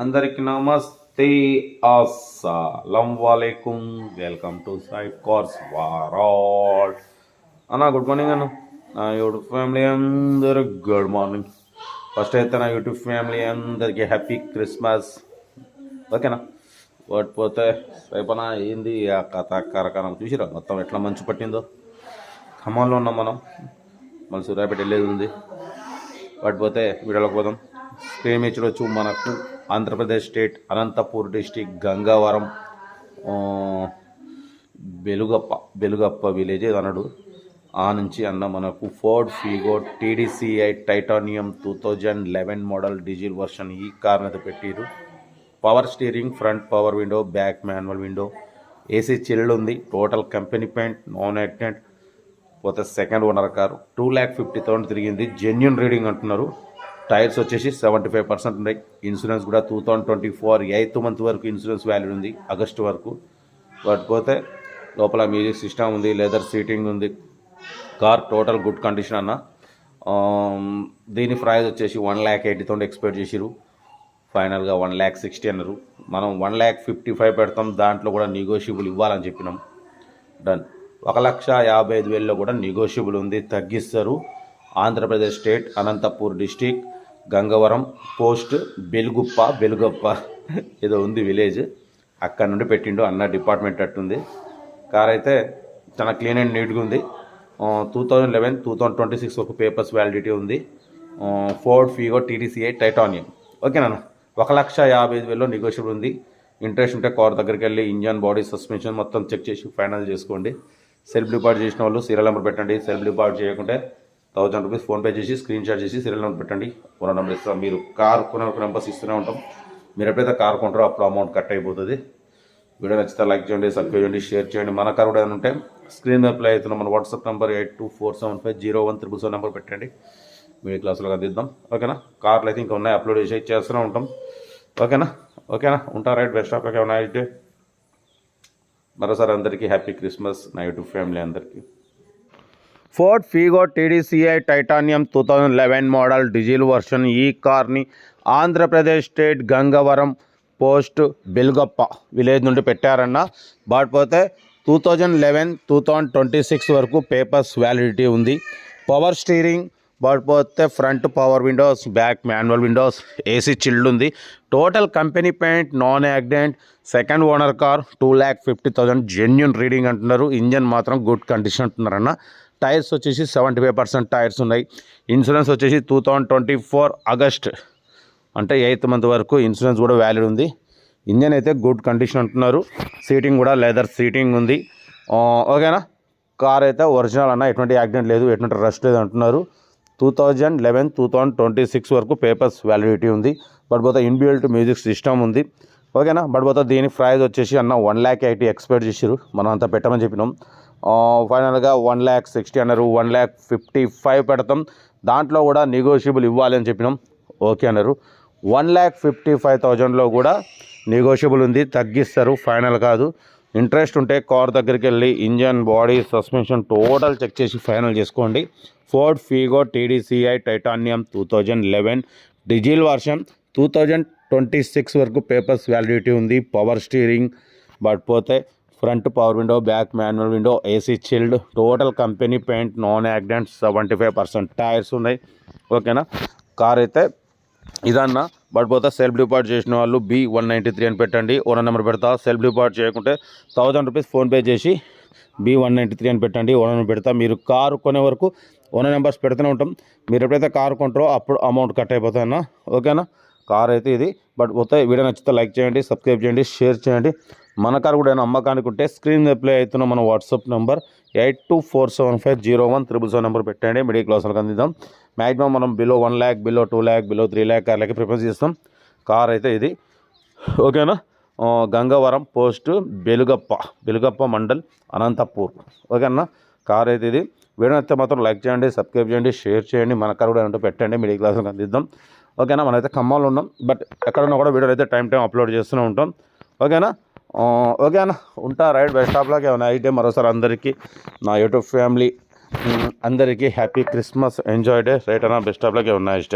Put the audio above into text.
అందరికి నమస్తే అస్సలం వాలేకుం. వెల్కమ్ టు సై కోర్స్ వారాల్. అన్న గుడ్ మార్నింగ్ అన్న. నా యూట్యూబ్ ఫ్యామిలీ అందరు గుడ్ మార్నింగ్. ఫస్ట్ అయితే నా యూట్యూబ్ ఫ్యామిలీ అందరికీ హ్యాపీ క్రిస్మస్. ఓకేనా? వాటి పోతే రేపన ఏంది ఆ కథ కరకరం చూసిరా? మొత్తం ఎట్లా మంచు పట్టిందో? ఖమ్మంలో ఉన్నాం మనం. మళ్ళీ సూర్యాపేట వెళ్ళేది ఉంది. వాటి పోతే వీడియోలోకి పోదాం. స్క్రీన్ చూడొచ్చు మనకు. Andhra Pradesh state Anantapur district Gangavaram Beluguppa Beluguppa village అనడు ఆ నుంచి అన్న మనకు Ford Figo TDCI titanium two thousand eleven model diesel version ఈ కార్ని అయితే పెట్టిరు power steering front power window back manual window AC chilled ఉంది total company paint non accident పోతే second owner car. Two lakh fifty thousand తిరిగింది. Genuine reading అంటున్నారు. Tyres వచ్చేసి seventy five percent ఉన్నాయి. ఇన్సూరెన్స్ కూడా two thousand twenty four eighth month వరకు insurance value ఉంది August వరకు. వాటి పోతే లోపల మ్యూజిక్ సిస్టమ్ ఉంది లెదర్ సీటింగ్ ఉంది కార్ టోటల్ గుడ్ కండిషన్ అన్న. దీని ప్రైస్ వచ్చేసి one lakh eighty thousand expect చేసిరు ఫైనల్గా వన్ ల్యాక్ సిక్స్టీ అన్నారు. మనం వన్ ల్యాక్ ఫిఫ్టీ ఫైవ్ పెడతాం దాంట్లో కూడా నెగోషియబుల్ ఇవ్వాలని చెప్పినాం. డన్ ఒక లక్ష యాభై ఐదు వేలలో కూడా నెగోషియబుల్ ఉంది తగ్గిస్తారు. Andhra Pradesh state Anantapur district Gangavaram post Beluguppa Beluguppa ఏదో ఉంది విలేజ్. అక్కడ నుండి పెట్టిండు అన్న డిపార్ట్మెంట్ అట్టుంది. కార్ అయితే చాలా క్లీన్ అండ్ నీట్గా ఉంది. Two thousand eleven two thousand twenty six ఒక పేపర్స్ వ్యాలిడిటీ ఉంది. Ford Figo TDCA titanium. ఓకేనా ఒక లక్ష యాభై ఐదు వేలలో నెగోషియబుల్ ఉంది. ఇంట్రెస్ట్ ఉంటే కార్ దగ్గరికి వెళ్ళి ఇంజన్ బాడీ సస్పెన్షన్ మొత్తం చెక్ చేసి ఫైనల్ చేసుకోండి. సెల్ఫ్ డిపార్ట్ చేసిన వాళ్ళు సీరియల్ నెంబర్ పెట్టండి. సెల్ఫ్ డిపార్ట్ చేయకుంటే థౌజండ్ రూపీస్ ఫోన్పే చేసి స్క్రీన్ షాట్ చేసి సీరియల్ నెంబర్ పెట్టండి. ఫోన్ నెంబర్ ఇస్తాం. మీరు కార్ కొనే ఒక నెంబర్స్ ఇస్తూనే ఉంటాం. మీరు ఎప్పుడైతే కార్ కొంటారో అప్పుడు అమౌంట్ కట్ అయిపోతుంది. వీడియో నచ్చితే లైక్ చేయండి సబ్స్క్రైబ్ చేయండి షేర్ చేయండి. మన కార్ కూడా ఏమైనా ఉంటే స్క్రీన్ మీద ప్లే అవుతున్న మన WhatsApp number eight two four seven five zero one triple seven number పెట్టండి. మీడియా క్లాసులకు అందిద్దాం. ఓకేనా కార్లు అయితే ఇంకా ఉన్నాయి అప్లోడ్ చేసి చేస్తూనే ఉంటాం. ఓకేనా ఓకేనా ఉంటా right best of okay night day మరోసారి అందరికీ హ్యాపీ క్రిస్మస్ నా యూట్యూబ్ ఫ్యామిలీ అందరికీ. Ford Figo TDCI titanium two thousand eleven model diesel version ఈ కార్ని Andhra Pradesh state Gangavaram post Beluguppa village నుండి పెట్టారన్న. But two thousand eleven two thousand twenty six వరకు papers validity ఉంది. Power steering పడిపోతే front power windows back manual windows AC chilled ఉంది. Total company paint non accident second owner car two lakh fifty thousand genuine reading అంటున్నారు. Engine మాత్రం good condition అంటున్నారన్న. Tyres వచ్చేసి seventy five percent tyres ఉన్నాయి. Insurance వచ్చేసి two thousand twenty four August అంటే eighth month వరకు insurance కూడా valid ఉంది. ఇంజన్ అయితే గుడ్ కండిషన్ అంటున్నారు. సీటింగ్ కూడా లెదర్ సీటింగ్ ఉంది. ఓకేనా? కార్ అయితే ఒరిజినల్ అన్న ఎటువంటి యాక్సిడెంట్ లేదు ఎటువంటి రష్ లేదు అంటున్నారు. Two thousand eleven two thousand twenty six వరకు పేపర్స్ వ్యాలిడిటీ ఉంది. బట్ పోతే ఇన్బిల్ట్ మ్యూజిక్ సిస్టమ్ ఉంది. ఓకేనా? బట్ పోతే దీని ప్రైజ్ వచ్చేసి అన్న వన్ ల్యాక్ ఎయిటీ ఎక్స్పెక్ట్ చేసారు మనం అంతా పెట్టమని చెప్పినాం. ఫైనల్గా వన్ ల్యాక్ సిక్స్టీ అన్నారు. వన్ ల్యాక్ ఫిఫ్టీ ఫైవ్ పెడతాం. దాంట్లో కూడా నెగోషియబుల్ ఇవ్వాలి అని చెప్పినాం. ఓకే అన్నారు. వన్ ల్యాక్ ఫిఫ్టీ ఫైవ్ థౌజండ్లో కూడా నెగోషియబుల్ ఉంది. తగ్గిస్తారు. ఫైనల్ కాదు. ఇంట్రెస్ట్ ఉంటే కార్ దగ్గరికి వెళ్ళి engine body suspension total check చేసి ఫైనల్ చేసుకోండి. Ford Figo TDCi titanium two thousand eleven diesel version two thousand twenty six వరకు పేపర్స్ వ్యాలిడిటీ ఉంది. పవర్ స్టీరింగ్ బట్ పోతే front power window back manual window AC chilled total company paint non accident seventy five percent tyres ఉన్నాయి. ఓకేనా? Car అయితే ఇదన్న but పోతే self depart చేసిన వాళ్ళు బి వన్ నైంటీ త్రీ అని పెట్టండి. ఓనర్ నెంబర్ పెడతా. సెల్ఫ్ డిపార్ట్ చేయకుంటే థౌజండ్ రూపీస్ ఫోన్పే చేసి బి వన్ నైంటీ త్రీ అని పెట్టండి. ఓనర్ నెంబర్ పెడతా. మీరు కారు కొనే వరకు ఓనర్ నెంబర్స్ పెడుతూనే ఉంటాం. మీరు ఎప్పుడైతే కారు కొంటారో అప్పుడు అమౌంట్ కట్ అయిపోతాయన్న ఓకేనా? కార్ అయితే ఇది. బట్ పోతే వీడియో నచ్చితే లైక్ చేయండి సబ్స్క్రైబ్ చేయండి షేర్ చేయండి. మన కారు కూడా ఏమైనా అమ్మకానికి ఉంటే స్క్రీన్ ప్లే అవుతున్న మన WhatsApp number eight two four seven five zero one triple seven number పెట్టండి. మిడిల్ క్లాసులకు అందిద్దాం. మ్యాక్సిమం మనం below one lakh below two lakh below three lakh కార్లకి preference చేస్తాం. కార్ అయితే ఇది. ఓకేనా? గంగవరం పోస్ట్ బెలుగప్ప బెలుగప్ప మండల్ అనంతపూర్. ఓకేనా? కార్ అయితే ఇది. వీడియో అయితే మాత్రం లైక్ చేయండి సబ్స్క్రైబ్ చేయండి షేర్ చేయండి మన కార్ కూడా ఏంటో పెట్టండి మిడిల్ క్లాస్కి అందిద్దాం. ఓకేనా? మనమైతే ఖమ్మంలో ఉన్నాం. బట్ ఎక్కడున్నా కూడా వీడియోలు అయితే టైం టైం అప్లోడ్ చేస్తూనే ఉంటాం. ఓకేనా? ఓకే ఓకేనా ఉంటా రైట్ బెస్ట్ స్టాప్లోకి ఏమైనా అయితే మరోసారి అందరికీ నా యూట్యూబ్ ఫ్యామిలీ అందరికీ happy Christmas enjoy day right అన్న బెస్ట్ స్టాప్లోకి ఉన్నాయి.